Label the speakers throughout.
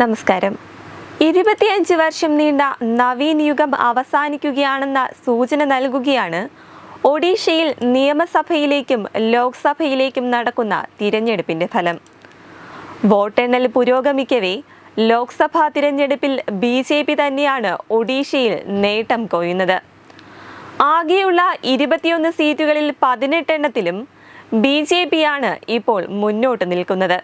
Speaker 1: നമസ്കാരം. ഇരുപത്തിയഞ്ച് വർഷം നീണ്ട നവീൻ യുഗം അവസാനിക്കുകയാണെന്ന സൂചന നൽകുകയാണ് ഒഡീഷയിൽ നിയമസഭയിലേക്കും ലോക്സഭയിലേക്കും നടക്കുന്ന തിരഞ്ഞെടുപ്പിന്റെ ഫലം. വോട്ടെണ്ണൽ പുരോഗമിക്കവേ ലോക്സഭാ തിരഞ്ഞെടുപ്പിൽ ബി ജെ പി തന്നെയാണ് ഒഡീഷയിൽ നേട്ടം കൊയ്യുന്നത്. ആകെയുള്ള ഇരുപത്തിയൊന്ന് സീറ്റുകളിൽ പതിനെട്ടെണ്ണത്തിലും ബി ജെ പിയാണ് ഇപ്പോൾ മുന്നോട്ട് നിൽക്കുന്നത്.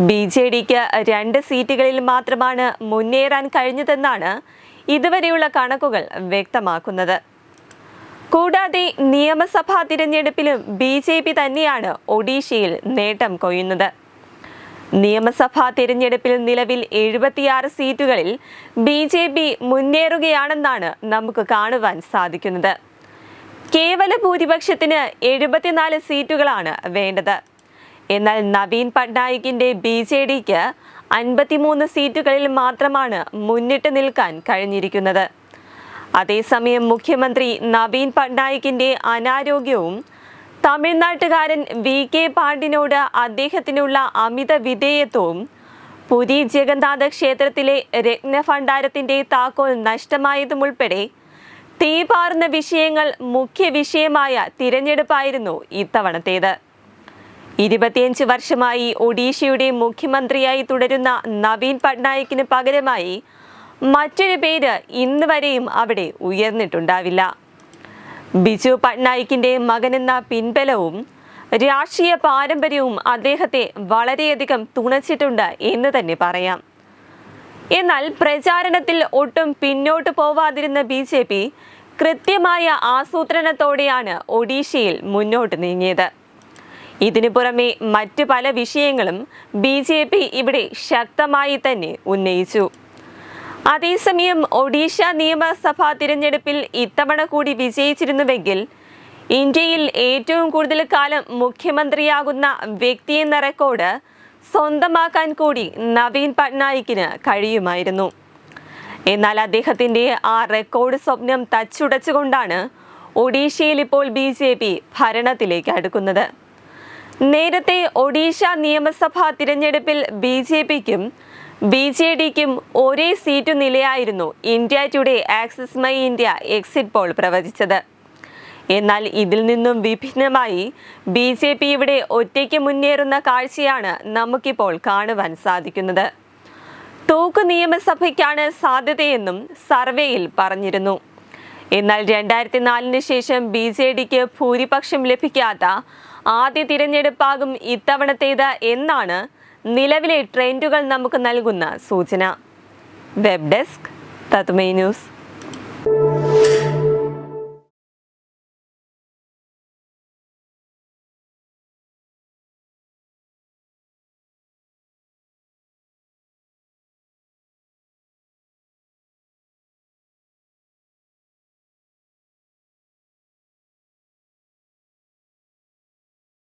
Speaker 1: ബി ജെ ഡിക്ക് രണ്ട് സീറ്റുകളിൽ മാത്രമാണ് മുന്നേറാൻ കഴിഞ്ഞതെന്നാണ് ഇതുവരെയുള്ള കണക്കുകൾ വ്യക്തമാക്കുന്നത്. കൂടാതെ നിയമസഭാ തിരഞ്ഞെടുപ്പിലും ബി ജെ പി തന്നെയാണ് ഒഡീഷയിൽ നേട്ടം കൊയ്യുന്നത്. നിയമസഭാ തിരഞ്ഞെടുപ്പിൽ നിലവിൽ എഴുപത്തിയാറ് സീറ്റുകളിൽ ബി ജെ പി മുന്നേറുകയാണെന്നാണ് നമുക്ക് കാണുവാൻ സാധിക്കുന്നത്. കേവല ഭൂരിപക്ഷത്തിന് എഴുപത്തിനാല് സീറ്റുകളാണ് വേണ്ടത്. എന്നാൽ നവീൻ പട്നായിക്കിന്റെ ബി ജെ ഡിക്ക് അൻപത്തിമൂന്ന് സീറ്റുകളിൽ മാത്രമാണ് മുന്നിട്ട് നിൽക്കാൻ കഴിഞ്ഞിരിക്കുന്നത്. അതേസമയം മുഖ്യമന്ത്രി നവീൻ പട്നായിക്കിന്റെ അനാരോഗ്യവും തമിഴ്നാട്ടുകാരൻ വി കെ പാണ്ഡിനോട് അദ്ദേഹത്തിനുള്ള അമിത വിധേയത്വവും പുരി ജഗന്നാഥ ക്ഷേത്രത്തിലെ രത്നഭണ്ഡാരത്തിന്റെ താക്കോൽ നഷ്ടമായതുമുൾപ്പെടെ തീപാർന്ന വിഷയങ്ങൾ മുഖ്യ വിഷയമായ തിരഞ്ഞെടുപ്പായിരുന്നു ഇത്തവണത്തേത്. ഇരുപത്തിയഞ്ച് വർഷമായി ഒഡീഷയുടെ മുഖ്യമന്ത്രിയായി തുടരുന്ന നവീൻ പട്നായിക്കിന് പകരമായി മറ്റൊരു പേര് ഇന്ന് വരെയും അവിടെ ഉയർന്നിട്ടുണ്ടാവില്ല. ബിജു പട്നായിക്കിന്റെ മകനെന്ന പിൻബലവും രാഷ്ട്രീയ പാരമ്പര്യവും അദ്ദേഹത്തെ വളരെയധികം തുണച്ചിട്ടുണ്ട് എന്ന് തന്നെ പറയാം. എന്നാൽ പ്രചാരണത്തിൽ ഒട്ടും പിന്നോട്ട് പോവാതിരുന്ന ബി ജെ പി കൃത്യമായ ആസൂത്രണത്തോടെയാണ് ഒഡീഷയിൽ മുന്നോട്ട് നീങ്ങിയത്. ഇതിനു പുറമെ മറ്റു പല വിഷയങ്ങളും ബി ജെ പി ഇവിടെ ശക്തമായി തന്നെ ഉന്നയിച്ചു. അതേസമയം ഒഡീഷ നിയമസഭാ തിരഞ്ഞെടുപ്പിൽ ഇത്തവണ കൂടി വിജയിച്ചിരുന്നുവെങ്കിൽ ഇന്ത്യയിൽ ഏറ്റവും കൂടുതൽ കാലം മുഖ്യമന്ത്രിയാകുന്ന വ്യക്തി എന്ന റെക്കോർഡ് സ്വന്തമാക്കാൻ കൂടി നവീൻ പട്നായിക്കിന് കഴിയുമായിരുന്നു. എന്നാൽ അദ്ദേഹത്തിന്റെ ആ റെക്കോർഡ് സ്വപ്നം തച്ചുടച്ചുകൊണ്ടാണ് ഒഡീഷയിൽ ഇപ്പോൾ ബി ജെ പി ഭരണത്തിലേക്ക് അടുക്കുന്നത്. നേരത്തെ ഒഡീഷ നിയമസഭാ തിരഞ്ഞെടുപ്പിൽ ബി ജെ പിക്കും ബി ജെ ഡിക്കും ഒരേ seat നിലയായിരുന്നു India today Axis My India exit poll പ്രവചിച്ചത്. എന്നാൽ ഇതിൽ നിന്നും വിഭിന്നമായി ബി ജെ പി ഇവിടെ ഒറ്റയ്ക്ക് മുന്നേറുന്ന കാഴ്ചയാണ് നമുക്കിപ്പോൾ കാണുവാൻ സാധിക്കുന്നത്. തോക്ക് നിയമസഭയ്ക്കാണ് സാധ്യതയെന്നും സർവേയിൽ പറഞ്ഞിരുന്നു. എന്നാൽ രണ്ടായിരത്തി നാലിന് ശേഷം ബി ജെ ഡിക്ക് ഭൂരിപക്ഷം ലഭിക്കാത്ത ആദ്യ തിരഞ്ഞെടുപ്പാകും ഇത്തവണത്തേത് എന്നാണ് നിലവിലെ ട്രെൻഡുകൾ നമുക്ക് നൽകുന്ന സൂചന. വെബ് ഡെസ്ക് തത്മേ ന്യൂസ്.